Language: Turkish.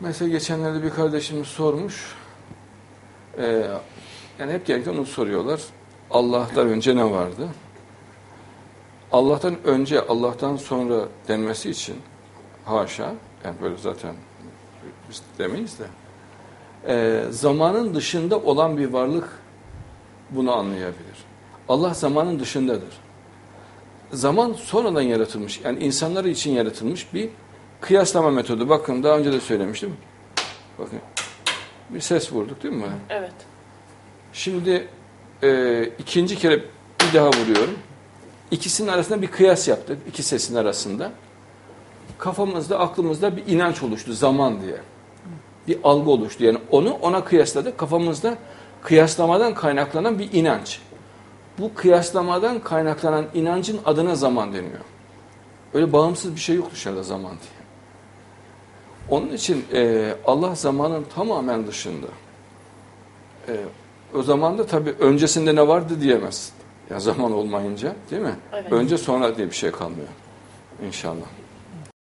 Mesela geçenlerde bir kardeşimiz sormuş. Ee, yani hep genellikle onu soruyorlar. Allah'tan önce ne vardı? Allah'tan önce, Allah'tan sonra denmesi için haşa, yani böyle zaten biz demeyiz de e, zamanın dışında olan bir varlık bunu anlayabilir. Allah zamanın dışındadır. Zaman sonradan yaratılmış, yani insanlar için yaratılmış bir kıyaslama metodu. Bakın daha önce de söylemiştim. Bakın bir ses vurduk değil mi? Evet. Şimdi e, ikinci kere bir daha vuruyorum. İkisinin arasında bir kıyas yaptık. iki sesin arasında. Kafamızda, aklımızda bir inanç oluştu zaman diye. Bir algı oluştu. Yani onu ona kıyasladık. Kafamızda kıyaslamadan kaynaklanan bir inanç. Bu kıyaslamadan kaynaklanan inancın adına zaman deniyor. Öyle bağımsız bir şey yok dışarıda zaman diye. Onun için e, Allah zamanın tamamen dışında. E, o zaman da tabii öncesinde ne vardı diyemezsin. Ya zaman olmayınca değil mi? Evet. Önce sonra diye bir şey kalmıyor. İnşallah.